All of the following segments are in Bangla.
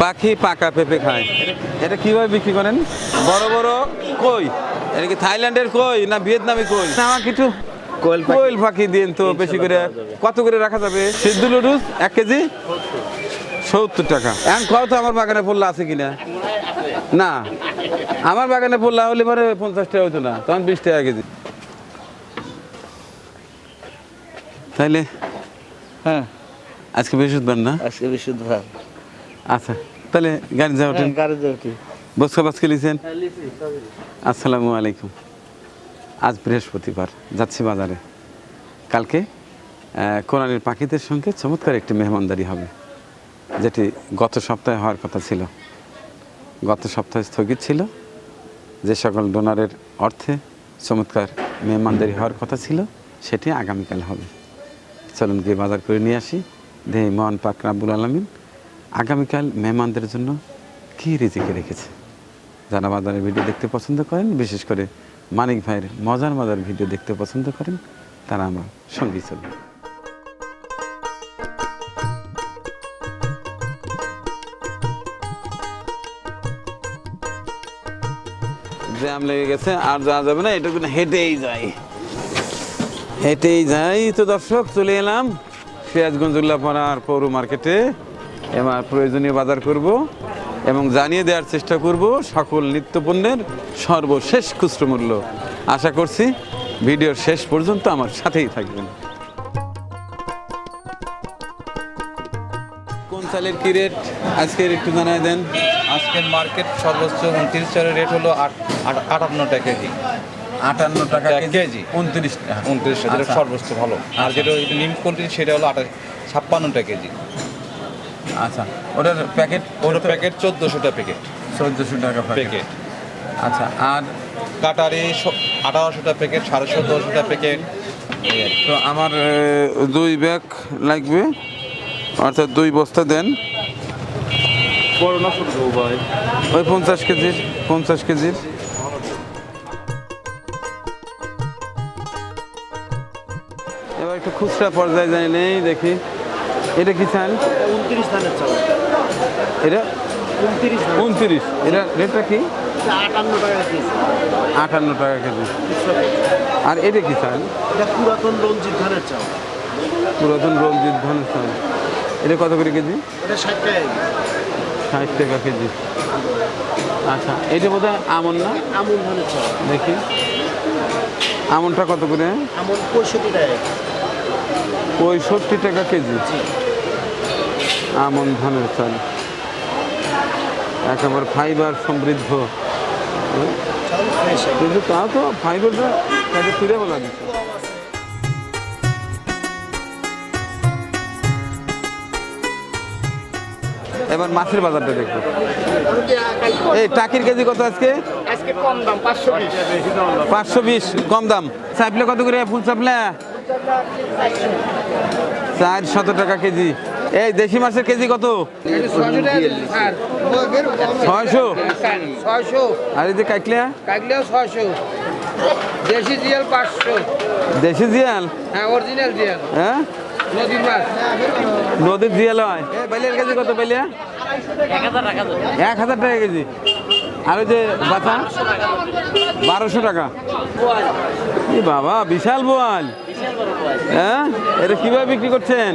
পাখি পাকা পেঁপে খায়। এটা কীভাবে বিক্রি করেন? বড় বড় কই? এটা কি থাইল্যান্ডের কই না ভিয়েতনামি কই? না আমার কিছু কোয়েল পাখি। দিন তো বেশি করে। কত করে রাখা যাবে? সিদ্ধ লুডুস এক কেজি? সত্তর টাকা। এখন খাও তো আমার বাগানে পড়লা আছে কিনা? না। আমার বাগানে পড়লা হলে পরে পঞ্চাশ টাকা হতো না। তখন বিশ টাকা কেজি। তাইলে হ্যাঁ। আজকে বৃহস্পতিবার না? আজকে বৃহস্পতিবার। আচ্ছা তাহলে গাড়ি যাও হ্যাঁ, বসকা বাস খেলেছেন আসসালামু আলাইকুম। আজ বৃহস্পতিবার যাচ্ছি বাজারে। কালকে কোরআনের পাখিদের সঙ্গে চমৎকার একটি মেহমানদারি হবে যেটি গত সপ্তাহে হওয়ার কথা ছিল। গত সপ্তাহে স্থগিত ছিল যে সকল ডোনারের অর্থে চমৎকার মেহমানদারি হওয়ার কথা ছিল সেটি আগামীকাল হবে। চলুন গিয়ে বাজার করে নিয়ে আসি। দেহি মহান পাক রাব্বুল আলমিন আগামীকাল মেহমানদের জন্য কী রিজিকে রেখেছে? যারা বাজারের ভিডিও দেখতে পছন্দ করেন, বিশেষ করে মানিক ভাইয়ের মজার মজার ভিডিও দেখতে পছন্দ করেন, তারা আমার সঙ্গী চলবে জ্যাম লেগে গেছে, আর যাওয়া যাবে না, এটা কিন্তু হেঁটেই যাই। হেঁটেই যাই। তো দর্শক, চলে এলাম সিরাজগঞ্জ উল্লাপাড়ার পৌর মার্কেটে। এবার প্রয়োজনীয় বাজার করব এবং জানিয়ে দেওয়ার চেষ্টা করব সকল নিত্যপণ্যের সর্বশেষ খুচরো মূল্য আশা করছি ভিডিওর শেষ পর্যন্ত আমার সাথেই থাকবেন। কোন চালের কি রেট? আজকের একটু জানাই দেন। আজকের মার্কেট সর্বোচ্চ উনত্রিশ চালের রেট হলো আট আট- আটান্ন টাকা কেজি। আটান্ন টাকা কেজি। উনত্রিশ টাকা। উনত্রিশ যেটা আচ্ছা। সর্বোচ্চ ভালো। আর যেটা নিম কোয়ালিটি সেটা হলো আটা ছাপ্পান্ন টাকা কেজি। আচ্ছা ওটার প্যাকেট ওর প্যাকেট চোদ্দোশো টাকা প্যাকেট চোদ্দোশো টাকা প্যাকেট আচ্ছা আর কাটারি আঠারোশো টাকা প্যাকেট সাড়ে চোদ্দোশো প্যাকেট তো আমার দুই ব্যাগ লাগবে। অর্থাৎ দুই বস্তা দেন। ওই পঞ্চাশ কেজির পঞ্চাশ কেজির। এবার একটু খুচরা পর্যায়ে যাই নেই দেখি। এটা কি চাল উনত্রিশ ধানের চাল। এটা? উনত্রিশ উনত্রিশ। এটা রেটটা কি? আটান্ন টাকা কেজি। আটান্ন টাকা কেজি। আর এটা কি চাল এটা পুরাতন রঞ্জিত ধানের চাল। পুরাতন রঞ্জিত ধানের চাল। এটা কত করে কেজি? এটা ষাট টাকা কেজি। ষাট টাকা কেজি। আচ্ছা এটা বোধ হয় আমন না? আমন ধানের চাল। দেখি। আমনটা কত করে? আমন পঁয়ষট্টি টাকা। পঁয়ষট্টি টাকা কেজি। আমন ধানের চাল। একেবারে ফাইবার সমৃদ্ধ। কিন্তু তা তো ফাইবারটা তাকে ফিরে বলা দিচ্ছে এবার মাছের বাজারটা দেখব। এই টাকির কেজি কত আজকে? পাঁচশো বিশ। কম দাম। চাপলে কত করে ফুল চাপলা চার শত টাকা কেজি। এই দেশি মাছের কেজি কত? ছয়শো? ছয়শো আর এই যে কাইকলিয়া? কাকলেও ছয়শো দেশি জিয়াল পাঁচশো। দেশি জিয়াল? হ্যাঁ অরিজিনাল জিয়াল। হ্যাঁ? নদীর মাছ। নদীর জিয়াল হয়। বাইলের কেজি কত বাইলিয়া এক হাজার টাকা কেজি। আর ওই যে বাতা বারোশো টাকা। বাবা বিশাল বোয়াল। হ্যাঁ? এটা কীভাবে বিক্রি করছেন?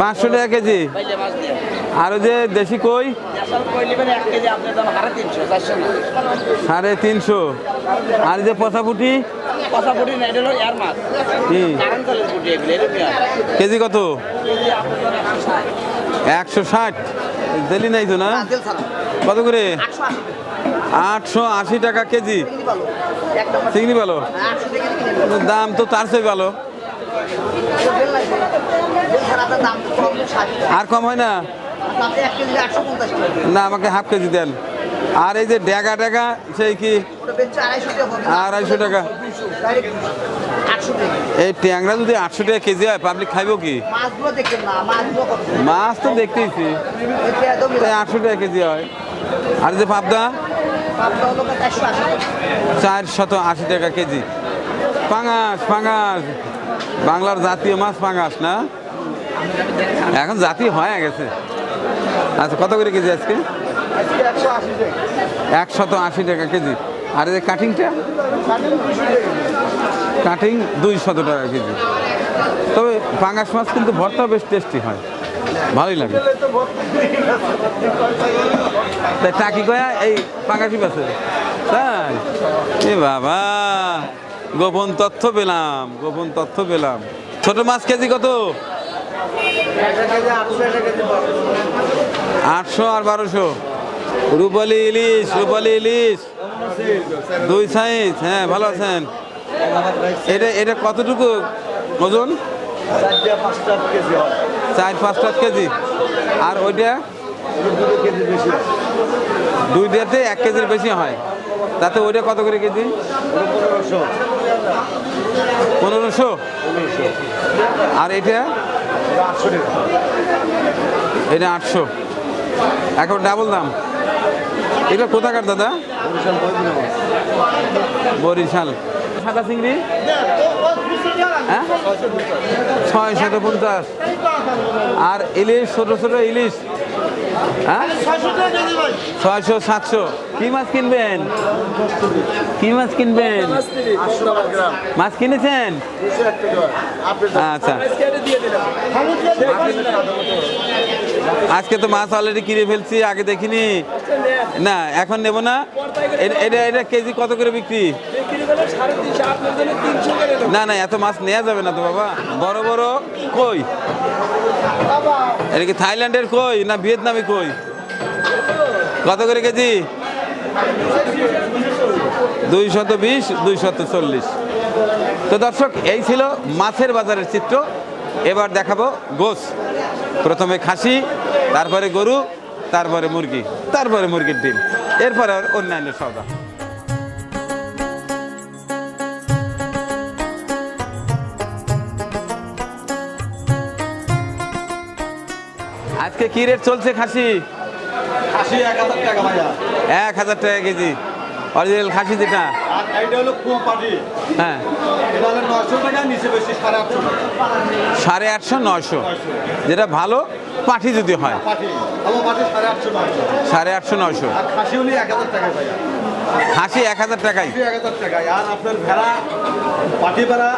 পাঁচশো টাকা কেজি আর ওই যে দেশি কই? সাড়ে তিনশো আর যে পচাপুটি কেজি কত? একশো ষাট। দিলি নাই তো না? কত করে? আটশো আশি টাকা। কেজি। চিংড়ি ভালো দাম তো তার চেয়ে ভালো। আর কম হয় না? না, আমাকে হাফ কেজি দেন। আর এই যে ড্যাগা ড্যাগা, সেই কি? আড়াইশো টাকা। এই ট্যাংরা যদি আটশো টাকা কেজি হয় পাবলিক খাইব কি? মাছ তো দেখতেইছি। আটশো টাকা কেজি হয়। আর যে পাবদা? চারশত আশি টাকা কেজি। পাঙাশ পাঙাশ। বাংলার জাতীয় মাছ পাঙাশ না? এখন জাতি হয়ে গেছে। আচ্ছা কত করে কেজি আজকে? একশত আশি টাকা কেজি। আর এই কাটিংটা? কাটিং দুই শত টাকা কেজি। তবে পাঙ্গাস মাছ কিন্তু ভর্তা বেশ টেস্টি হয়। ভালোই লাগে। তাই টাকি কয়া এই পাঙ্গাসি পাশে তাই? এ বাবা! গোপন তথ্য পেলাম, গোপন তথ্য পেলাম। ছোট মাছ কেজি কত? আটশো আর বারোশো। রূপালি ইলিশ রূপালি ইলিশ। দুই সাইজ হ্যাঁ ভালো আছেন। এটা এটা কতটুকু ওজন? চার পাঁচটা কেজি আর ওইটা? দুইটাতে এক কেজির বেশি হয়। তাতে ওইটা কত করে কেজি? পনেরোশো। আর এটা? আটশো এটা আটশো। এখন ডাবল দাম। এটা কোথাকার দাদা? বরিশাল সাদা চিংড়ি? হ্যাঁ? ছয় শত পঞ্চাশ। আর ইলিশ ছোট ছোট ইলিশ। হ্যাঁ? ছয়শো সাতশো। কি মাছ কিনবেন? কি মাছ কিনবেন? মাছ কিনেছেন? আচ্ছা। আজকে তো মাছ অলরেডি কিনে ফেলছি, আগে দেখিনি। না, এখন নেব না। এটা এটা কেজি কত করে বিক্রি? না না, এত মাছ নেওয়া যাবে না তো বাবা। বড় বড় কই? এটা কি থাইল্যান্ডের কই না ভিয়েতনামি কই? কত করে কেজি? দুই শত বিশ দুই শত চল্লিশ। তো দর্শক, এই ছিল মাছের বাজারের চিত্র। এবার দেখাবো গোস। প্রথমে খাসি, তারপরে গরু, তারপরে মুরগি, তারপরে মুরগির ডিম। এরপরে অন্যান্য সওদা। আজকে কি রেট চলছে খাসি? খাসি এক হাজার টাকা ভাইয়া। এক হাজার টাকা কেজি। অরিজিনাল খাসি যেটা। হ্যাঁ। সাড়ে আটশো নয়শো। যেটা ভালো পাঠি যদি হয়। পাটি। সাড়ে আটশো নয়শো। খাসি হলে এক হাজার টাকাই আর আপনার ভেড়া পাটি ভেড়া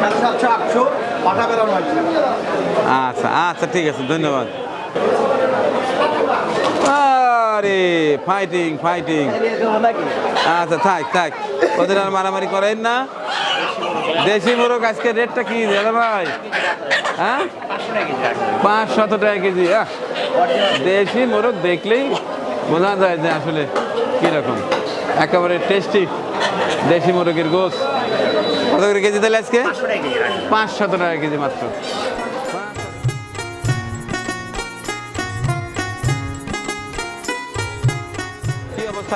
সাড়ে সাতশো আটশো ভেড়া আচ্ছা আচ্ছা ঠিক আছে ধন্যবাদ। আরে ফাইটিং ফাইটিং আচ্ছা থাক থাক। ওদের আর মারামারি করেন না। দেশি মোরগ আজকে রেটটা কি, দাদা ভাই? হ্যাঁ? পাঁচ শত টাকা কেজি দেশি মোরগ দেখলেই বোঝা যায় যে আসলে কীরকম। একেবারে টেস্টি দেশি মোরগের গোস কত করে কেজি তাহলে আজকে? পাঁচ শত টাকা কেজি মাত্র।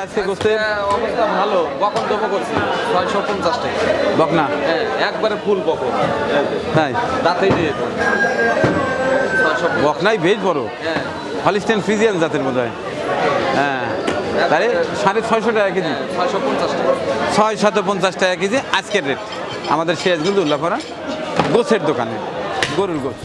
আজকে গোস্তের অবস্থা ভালো। বকন দমো করছি। ছয়শো পঞ্চাশ টাকা। বকনা? হ্যাঁ একবারে ফুল বকন। তাই? দাঁতেই দিয়ে বকনাই বেশ বড়। হ্যাঁ। হলিস্টেন ফ্রিজিয়ান জাতের মধ্যে হয়। হ্যাঁ। তাহলে সাড়ে ছয়শো টাকা কেজি। ছয়শো পঞ্চাশ টাকা। ছয় শত পঞ্চাশ টাকা কেজি। আজকের রেট আমাদের সিরাজগঞ্জ উল্লাপাড়া গোছের দোকানে। গরুর গোছ।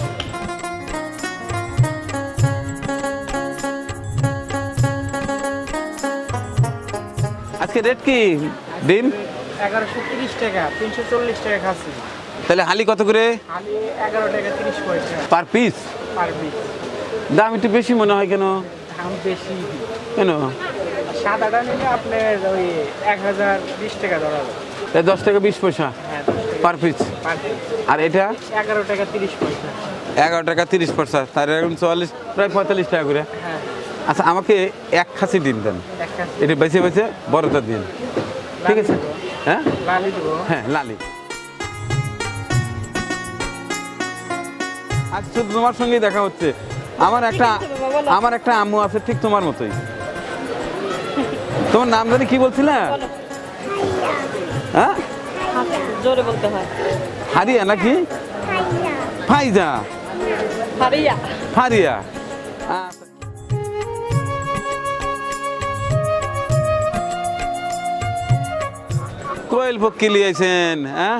আজকে রেট কি? ডিম? এগারোশো তিরিশ টাকা তিনশো চল্লিশ টাকা খাচ্ছি। তাহলে হালি কত করে? এগারো টাকা তিরিশ পয়সা। পার পিস পার পিস দাম একটু বেশি মনে হয় কেন? দাম বেশি। কেন? সাদাটা নিলে আপনার ওই এক হাজার বিশ টাকা ধরা দশ টাকা বিশ পয়সা? হ্যাঁ পার পিস পার পিস আর এটা? এগারো টাকা তিরিশ পয়সা। এগারো টাকা তিরিশ পয়সা। তার এখন চুয়াল্লিশ প্রায় পঁয়তাল্লিশ টাকা করে। হ্যাঁ। আচ্ছা আমাকে এক খাসি ডিম দেন। এটা বেছে বেছে বড়টা দিন। ঠিক আছে? হ্যাঁ? হ্যাঁ লালি। আজ শুধু তোমার সঙ্গেই দেখা হচ্ছে। আমার একটা আমার একটা আম্মু আছে ঠিক তোমার মতোই। তোমার নাম জানি কি বলছিলে? হ্যাঁ? জোরে বলতে হয়। হারিয়া নাকি? ফাইজা। হারিয়া ফারিয়া। কোয়েল পক্ষী লিয়েছেন হ্যাঁ?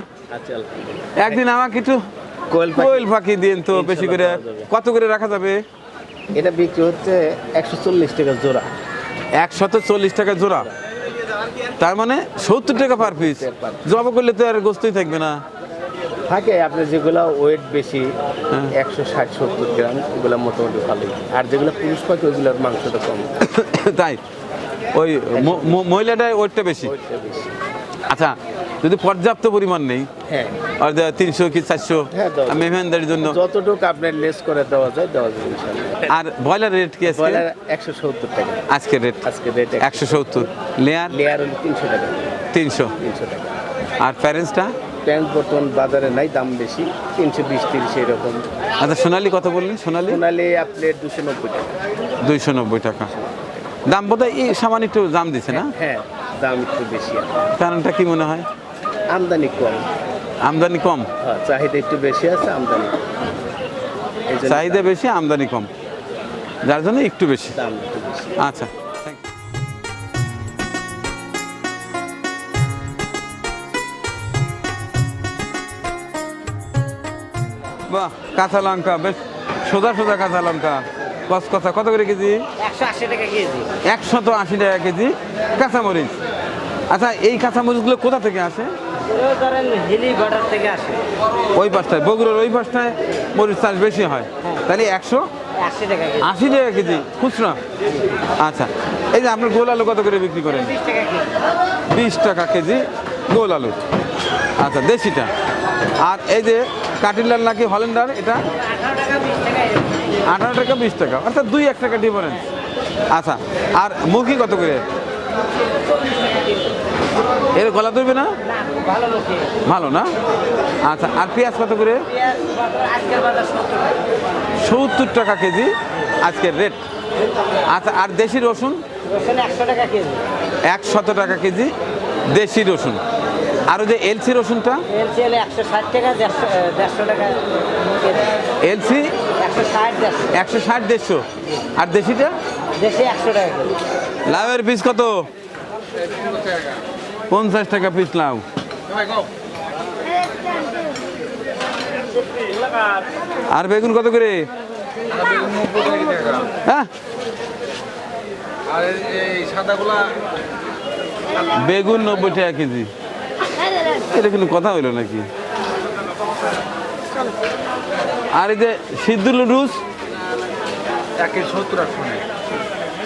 একদিন আমাকে একটু কোয়েল পাখি। পাখি দিন তো বেশি করে। কত করে রাখা যাবে? এটা বিক্রি হচ্ছে একশো চল্লিশ টাকা জোড়া। একশত চল্লিশ টাকা জোড়া? তার মানে সত্তর টাকা পার পিস জবা করলে তো আর গোস্তই থাকবে না। থাকে আপনার যেগুলো ওয়েট বেশি হ্যাঁ। একশো ষাট সত্তর গ্রাম ওগুলো মোটামুটি ভালোই। আর যেগুলো পুরুষ পাখি ওইগুলোর মাংসটা কম। তাই? ওই ম- ম- মহিলাটাই ওয়েটটা বেশি। ওয়েটটা বেশি। আচ্ছা যদি পর্যাপ্ত পরিমাণ নেই হ্যাঁ। আর তিনশো কি চারশো হ্যাঁ, দেওয়া মেহমানদারির জন্য। যতটুকু আপনার লেস করে দেওয়া যায় দেওয়া ইনশাল্লাহ আর ব্রয়লার রেট কি আছে একশো সত্তর টাকা। আজকে রেট? আজকে রেট একশো সত্তর। লেয়ার? লেয়ার হলো তিনশো টাকা। তিনশো। তিনশো টাকা। আর প্যারেন্টসটা? প্যান্ট বর্তমান বাজারে নাই দাম বেশি। তিনশো বিশ তিরিশ এরকম। আচ্ছা সোনালি কত বললেন? সোনালি? সোনালি আপনার দুশো নব্বই টাকা। দুইশো নব্বই টাকা। দাম বোধ হয় এই সামান্য একটু দাম দিছে না? হ্যাঁ। দাম একটু বেশি আর কারণটা কি মনে হয়? আমদানি কম। আমদানি কম? হ্যাঁ চাহিদা একটু বেশি আছে আমদানি কম। চাহিদা বেশি আমদানি কম। যার জন্য একটু বেশি। দাম একটু বেশি। আচ্ছা বাহ কাঁচা লঙ্কা বেশ সোজা সোজা কাঁচা লঙ্কা। কস কথা কত করে কেজি? একশো আশি টাকা কেজি। একশত আশি টাকা কেজি। কাঁচামরিচ। আচ্ছা এই কাঁচামরিচগুলো কোথা থেকে আসে? ধরেন হিলি বর্ডার থেকে আসে। ওই পাশটায় বগুড়ার ওই পাশটায় মরিচ চাষ বেশি হয়। তাহলে একশো? আশি টাকা কেজি। আশি টাকা কেজি খুচরা? আচ্ছা এই যে আপনার গোল আলু কত করে বিক্রি করেন? বিশ টাকা কেজি। গোল আলু। আচ্ছা দেশিটা। আর এই যে কাটিলাল নাকি হলেন্ডার এটা? আঠারো টাকা বিশ টাকা অর্থাৎ দুই এক টাকা ডিফারেন্স আচ্ছা আর মুখি কত করে? এর গলা ধরবে না? ভালো না? আচ্ছা আর পেঁয়াজ কত করে? সত্তর টাকা। কেজি। আজকের রেট আচ্ছা আর দেশি রসুন? রসুন একশো টাকা কেজি। একশত টাকা কেজি। দেশি রসুন। আর ওই যে এলসি রসুনটা? এলসি একশো ষাট টাকা দেড়শো আর দেশিটা? দেশি একশো টাকা লাউয়ের পিস কত? পঞ্চাশ টাকা পিস লাউ আর বেগুন কত করে? হ্যাঁ? বেগুন নব্বই টাকা কেজি। এটা কিন্তু কথা হইল নাকি? আর এই যে সিদ্ধ লুডুস?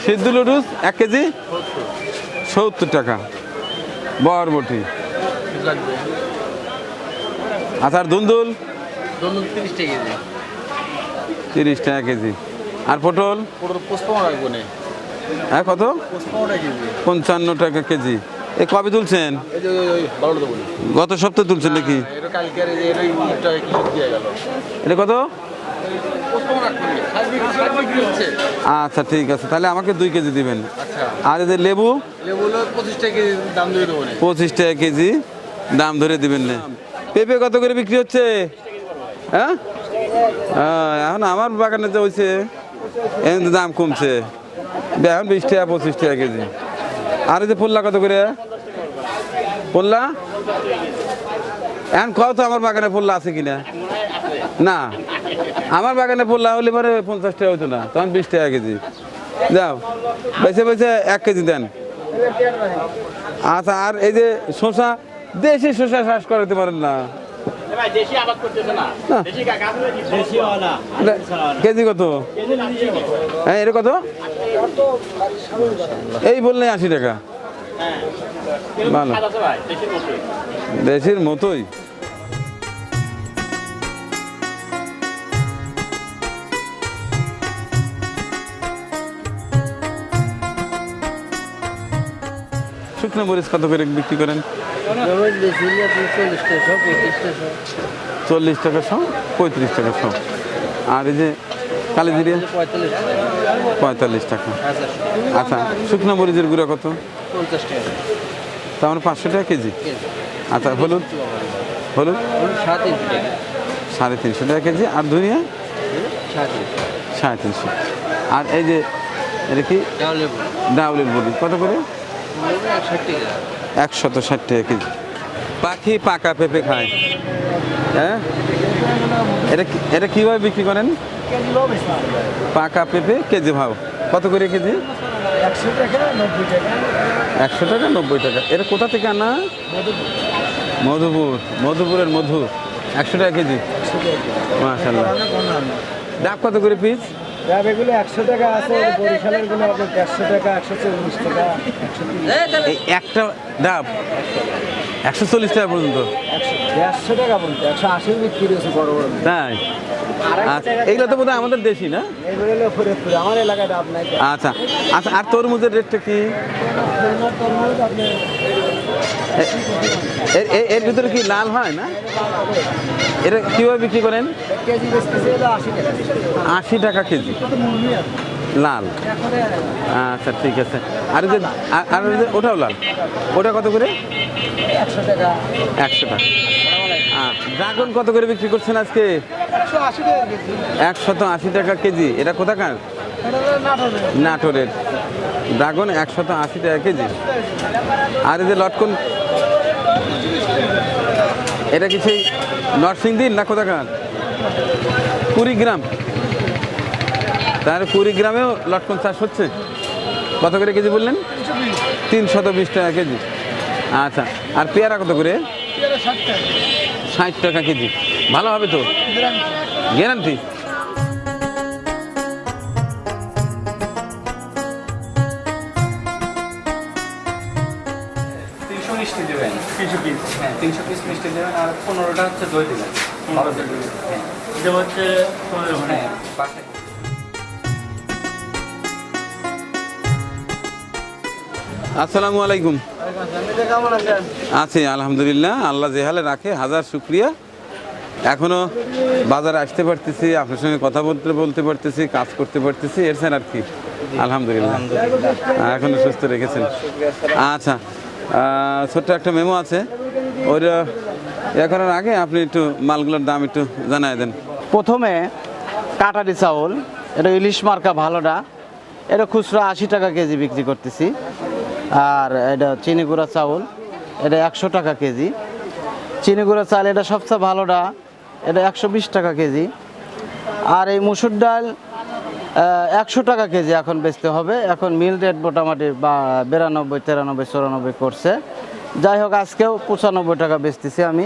সিদ্ধ লুডুস এক কেজি? সত্তর টাকা। বরবটি লাগবে আচ্ছা আর দুন্দুল? তিরিশ টাকা কেজি। তিরিশ টাকা কেজি। আর পটল? হ্যাঁ কত? পঞ্চান্ন টাকা কেজি। এ কবে তুলছেন? গত সপ্তাহে তুলছেন নাকি? এটা কালকে আর এই যে এটাই একটা কিছু দিয়ে গেল? এটা কত? আচ্ছা ঠিক আছে। তাহলে আমাকে দুই কেজি দিবেন। আর যে লেবু? পঁচিশ টাকা কেজি দাম ধরে দিবেন না। পেঁপে কত করে বিক্রি হচ্ছে? হ্যাঁ? এখন আমার বাগানে যে হয়েছে এখন দাম কমছে। এখন বিশ টাকা, পঁচিশ টাকা কেজি। আর এই যে পোল্লা কত করে? পোল্লা? এখন কত আমার বাগানে পোল্লা আছে কিনা? না। আমার বাগানে পোল্লা হলে পরে পঞ্চাশ টাকা হতো না তখন বিশ টাকা কেজি। যাও বেছে বেছে এক কেজি দেন। আচ্ছা আর এই যে শসা দেশি শসা চাষ করাতে পারেন না। না। কেজি কত? হ্যাঁ এটা কত? এই বললে আশি টাকা। ভালো। দেশের মতোই। শুকনো মরিচ কত করে বিক্রি করেন? চল্লিশ টাকা শো, পঁয়ত্রিশ টাকা শো। আর এই যে কালি জিরিয়া পঁয়তাল্লিশ টাকা। আচ্ছা শুকনো মরিচের গুঁড়া কত? পঞ্চাশ টাকা তার পাঁচশো টাকা কেজি। আচ্ছা হলুদ? হলুদ? সাড়ে তিনশো টাকা কেজি। আর ধনিয়া? সাড়ে তিনশো। আর এই যে, এটা কি? ডাউলের বলি কত করে? একশত ষাট টাকা কেজি। পাখি পাকা পেঁপে খায়। হ্যাঁ? এটা এটা কীভাবে বিক্রি করেন? পাকা পেঁপে, কেজি ভাও। কত করে কেজি? একশো টাকা, নব্বই টাকা। একশো টাকা নব্বই টাকা এটা কোথা থেকে আনা? মধুপুর। মধুপুরের মধু। একশো টাকা কেজি। মাশাল্লাহ ডাব কত করে পিস এগুলো একশো টাকা আছে বরিশালেরগুলো আপনার দেড়শো টাকা একশো চল্লিশ টাকা এই একটা ডাব একশো চল্লিশ টাকা পর্যন্ত। দেড়শো টাকা একশো আশি বিক্রি বড় বড় তাই? আচ্ছা এগুলো তো বোধহয় আমাদের দেশি না? আমার এলাকায় ডাব নাই। আচ্ছা আচ্ছা আর তরমুজের রেটটা কি? তরমুজ আপনার এর- ভিতরে কি লাল হয় না? এটা কীভাবে বিক্রি করেন? আশি টাকা কেজি। লাল। আচ্ছা ঠিক আছে। আর যে আর- যে ওটাও লাল। ওটা কত করে? একশো টাকা। একশো টাকা ড্রাগন কত করে বিক্রি করছেন আজকে? একশত আশি টাকা কেজি। এটা কোথাকার? নাটোরের। ড্রাগন একশত আশি টাকা কেজি। আর এই যে লটকন এটা কি সেই নরসিংদীর না কোথাকার? কুড়িগ্রাম। তাহলে কুড়িগ্রামেও লটকন চাষ হচ্ছে? কত করে কেজি বললেন? তিনশত বিশ টাকা কেজি। আচ্ছা আর পেয়ারা কত করে? ষাট টাকা। কেজি। ভালো হবে তো? গ্যারান্টি? মিষ্টি দেবেন। তিনশো পিস। হ্যাঁ তিনশো পিস মিষ্টি দেবেন আর পনেরোটা হচ্ছে দই দেবেন। ভালো দেবেন। হ্যাঁ। হচ্ছে হ্যাঁ আসসালামু আলাইকুম। কেমন আছেন আছি আলহামদুলিল্লাহ। আল্লাহ জেহালে রাখে হাজার শুক্রিয়া। এখনও বাজারে আসতে পারতেছি আপনার সঙ্গে কথা বলতে বলতে পারতেছি কাজ করতে পারতেছি। এর আর কি? আলহামদুলিল্লাহ। এখনও সুস্থ রেখেছেন। আচ্ছা ছোট্ট একটা মেমো আছে। ওইটা ইয়ে করার আগে আপনি একটু মালগুলোর দাম একটু জানাই দেন। প্রথমে কাটারি চাউল, এটা ইলিশ মার্কা ভালোটা। এটা খুচরা আশি টাকা কেজি বিক্রি করতেছি। আর এটা চিনি গুঁড়া চাউল, এটা একশো টাকা কেজি। চিনি গুঁড়া চাল এটা সবচেয়ে ভালোটা, এটা একশো বিশ টাকা কেজি। আর এই মুসুর ডাল একশো টাকা কেজি এখন বেচতে হবে। এখন মিল রেট মোটামুটি বা বিরানব্বই, তিরানব্বই, চুরানব্বই করছে। যাই হোক, আজকেও পঁচানব্বই টাকা বেচতেছি আমি।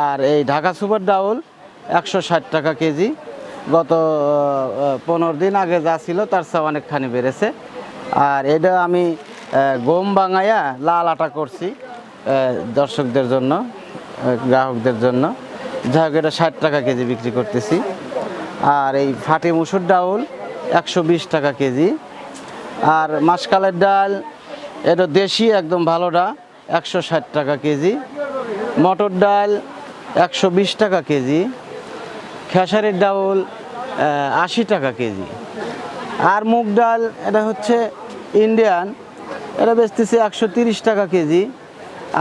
আর এই ঢাকা সুপার ডাউল, একশো ষাট টাকা কেজি। গত পনেরো দিন আগে যা ছিল, তার চেয়ে অনেকখানি বেড়েছে। আর এটা আমি গম বাঙাইয়া লাল আটা করছি দর্শকদের জন্য গ্রাহকদের জন্য। যাই হোক, এটা ষাট টাকা কেজি বিক্রি করতেছি। আর এই ফাটি মুসুর ডাউল একশো বিশ টাকা কেজি। আর মাসকালের ডাল, এটা দেশি, একদম ভালোটা, একশো ষাট টাকা কেজি। মটর ডাল, একশো বিশ টাকা কেজি। খেসারির ডাউল আশি টাকা কেজি। আর মুগ ডাল, এটা হচ্ছে ইন্ডিয়ান, এটা বেচতেছে একশো টাকা কেজি।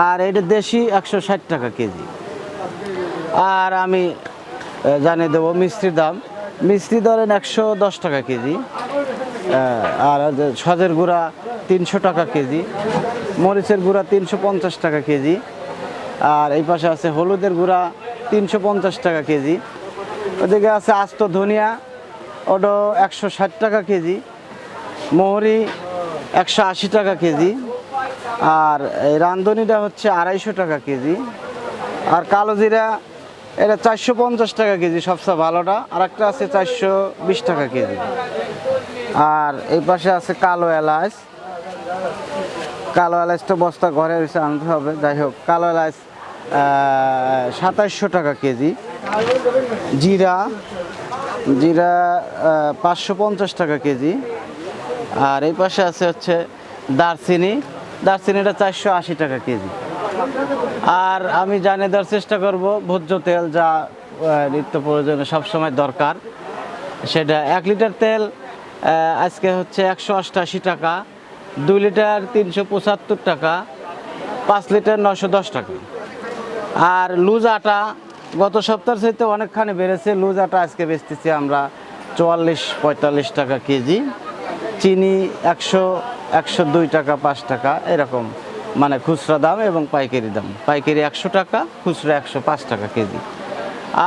আর এটা দেশি, একশো ষাট টাকা কেজি। আর আমি জানিয়ে দেবো মিষ্টির দাম। মিষ্টি ধরেন একশো দশ টাকা কেজি আর সজের গুঁড়া তিনশো টাকা কেজি, মরিচের গুঁড়া তিনশো পঞ্চাশ টাকা কেজি, আর এই পাশে আছে হলুদের গুঁড়া তিনশো পঞ্চাশ টাকা কেজি। ওদিকে আছে আস্ত ধনিয়া, ওটা একশো ষাট টাকা কেজি মোহরি একশো আশি টাকা কেজি, আর এই রান্ধনিটা হচ্ছে আড়াইশো টাকা কেজি, আর কালো জিরা এটা চারশো পঞ্চাশ টাকা কেজি, সবচেয়ে ভালোটা। আর একটা আছে চারশো বিশ টাকা কেজি। আর এই পাশে আছে কালো এলাচ। কালো এলাচটা বস্তা ঘরে এসে আনতে হবে। যাই হোক, কালো এলাচ সাতাশশো টাকা কেজি। জিরা জিরা পাঁচশো পঞ্চাশ টাকা কেজি। আর এই পাশে আছে হচ্ছে দারচিনি। দারচিনিটা চারশো আশি টাকা কেজি। আর আমি জানিয়ে দেওয়ার চেষ্টা করব, ভোজ্য তেল যা নিত্য প্রয়োজনে সবসময় দরকার, সেটা এক লিটার তেল আজকে হচ্ছে একশো অষ্টাশি টাকা, দুই লিটার তিনশো পঁচাত্তর টাকা, পাঁচ লিটার নশো দশ টাকা। আর লুজ আটা, গত সপ্তাহের চাইতে অনেকখানি বেড়েছে, লুজ আটা আজকে বেচতেছি আমরা চুয়াল্লিশ পঁয়তাল্লিশ টাকা কেজি, চিনি একশো একশো দুই টাকা, পাঁচ টাকা, এরকম। মানে খুচরা দাম এবং পাইকারি দাম। পাইকারি একশো টাকা, খুচরা একশো পাঁচ টাকা কেজি।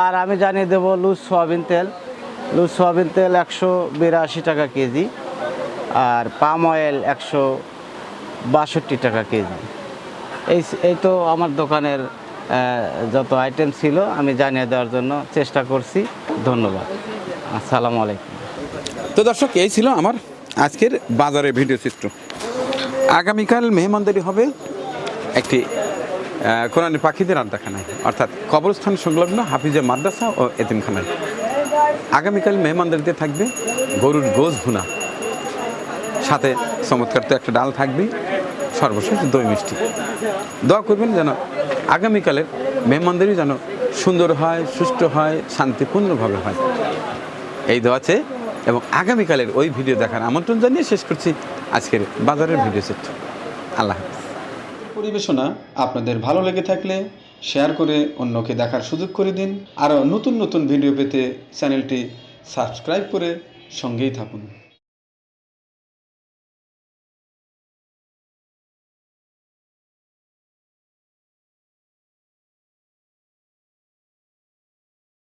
আর আমি জানিয়ে দেবো লুজ সয়াবিন তেল। লুজ সয়াবিন তেল একশো বিরাশি টাকা কেজি আর পাম অয়েল একশো বাষট্টি টাকা কেজি। এই এই তো আমার দোকানের যত আইটেম ছিল, আমি জানিয়ে দেওয়ার জন্য চেষ্টা করছি। ধন্যবাদ। আসসালামু আলাইকুম। তো দর্শক, এই ছিল আমার আজকের বাজারে ভিডিও চিত্র। আগামীকাল মেহমানদারি হবে একটি কোরআনী পাখিদের আড্ডাখানায়, অর্থাৎ কবরস্থান সংলগ্ন হাফিজা মাদ্রাসা ও এতিমখানায়। আগামীকাল মেহমানদারিতে থাকবে গরুর গোজ ভুনা। সাথে চমৎকার তো একটা ডাল থাকবে, সর্বশেষ দই মিষ্টি। দোয়া করবেন যেন আগামীকালের মেহমানদারি যেন সুন্দর হয়, সুষ্ঠু হয়, শান্তিপূর্ণভাবে হয়। এই দোয়াতে এবং আগামীকালের ওই ভিডিও দেখার আমন্ত্রণ জানিয়ে শেষ করছি। আজকের বাজারের ভিডিও সেট আল্লাহ পরিবেশনা আপনাদের ভালো লেগে থাকলে শেয়ার করে অন্যকে দেখার সুযোগ করে দিন। আরও নতুন নতুন ভিডিও পেতে চ্যানেলটি সাবস্ক্রাইব করে সঙ্গেই থাকুন।